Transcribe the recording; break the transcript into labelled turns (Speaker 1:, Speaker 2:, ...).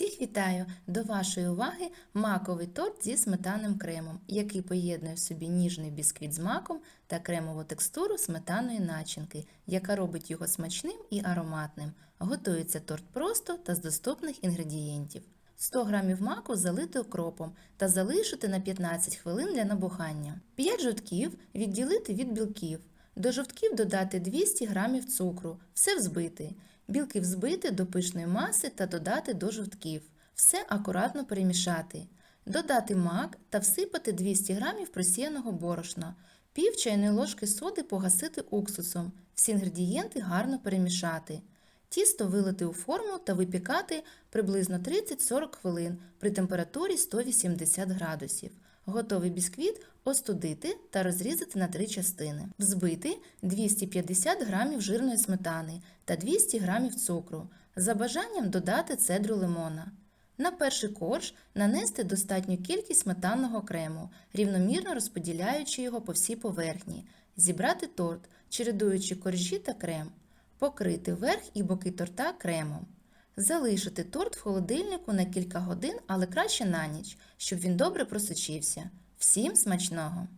Speaker 1: Всіх вітаю! До вашої уваги маковий торт зі сметанним кремом, який поєднує в собі ніжний бісквіт з маком та кремову текстуру сметаної начинки, яка робить його смачним і ароматним. Готується торт просто та з доступних інгредієнтів. 100 г маку залити окропом та залишити на 15 хвилин для набухання. 5 жовтків відділити від білків. До жовтків додати 200 г цукру, все взбити. Білки взбити до пишної маси та додати до жовтків. Все акуратно перемішати. Додати мак та всипати 200 г просіяного борошна. Пів чайної ложки соди погасити уксусом. Всі інгредієнти гарно перемішати. Тісто вилити у форму та випікати приблизно 30-40 хвилин при температурі 180 градусів. Готовий бісквіт остудити та розрізати на три частини. Взбити 250 г жирної сметани та 200 г цукру. За бажанням додати цедру лимона. На перший корж нанести достатню кількість сметанного крему, рівномірно розподіляючи його по всій поверхні. Зібрати торт, чередуючи коржі та крем. Покрити верх і боки торта кремом. Залишити торт в холодильнику на кілька годин, але краще на ніч, щоб він добре просочився. Всім смачного!